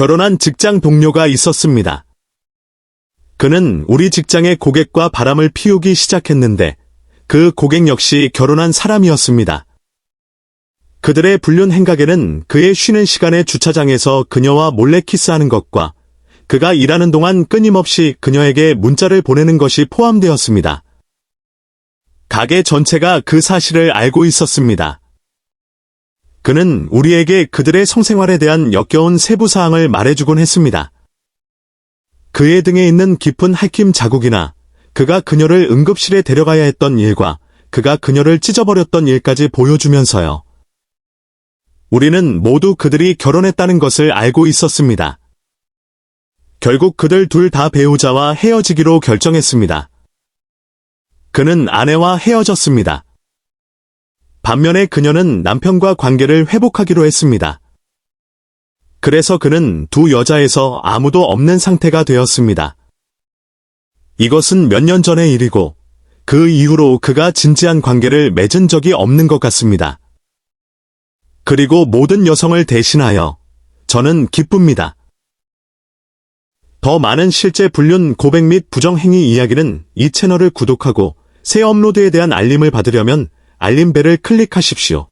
결혼한 직장 동료가 있었습니다. 그는 우리 직장의 고객과 바람을 피우기 시작했는데 그 고객 역시 결혼한 사람이었습니다. 그들의 불륜 행각에는 그의 쉬는 시간에 주차장에서 그녀와 몰래 키스하는 것과 그가 일하는 동안 끊임없이 그녀에게 문자를 보내는 것이 포함되었습니다. 가게 전체가 그 사실을 알고 있었습니다. 그는 우리에게 그들의 성생활에 대한 역겨운 세부 사항을 말해주곤 했습니다. 그의 등에 있는 깊은 할킴 자국이나 그가 그녀를 응급실에 데려가야 했던 일과 그가 그녀를 찢어버렸던 일까지 보여주면서요. 우리는 모두 그들이 결혼했다는 것을 알고 있었습니다. 결국 그들 둘 다 배우자와 헤어지기로 결정했습니다. 그는 아내와 헤어졌습니다. 반면에 그녀는 남편과 관계를 회복하기로 했습니다. 그래서 그는 두 여자에서 아무도 없는 상태가 되었습니다. 이것은 몇 년 전의 일이고 그 이후로 그가 진지한 관계를 맺은 적이 없는 것 같습니다. 그리고 모든 여성을 대신하여 저는 기쁩니다. 더 많은 실제 불륜 고백 및 부정행위 이야기는 이 채널을 구독하고 새 업로드에 대한 알림을 받으려면 알림벨을 클릭하십시오.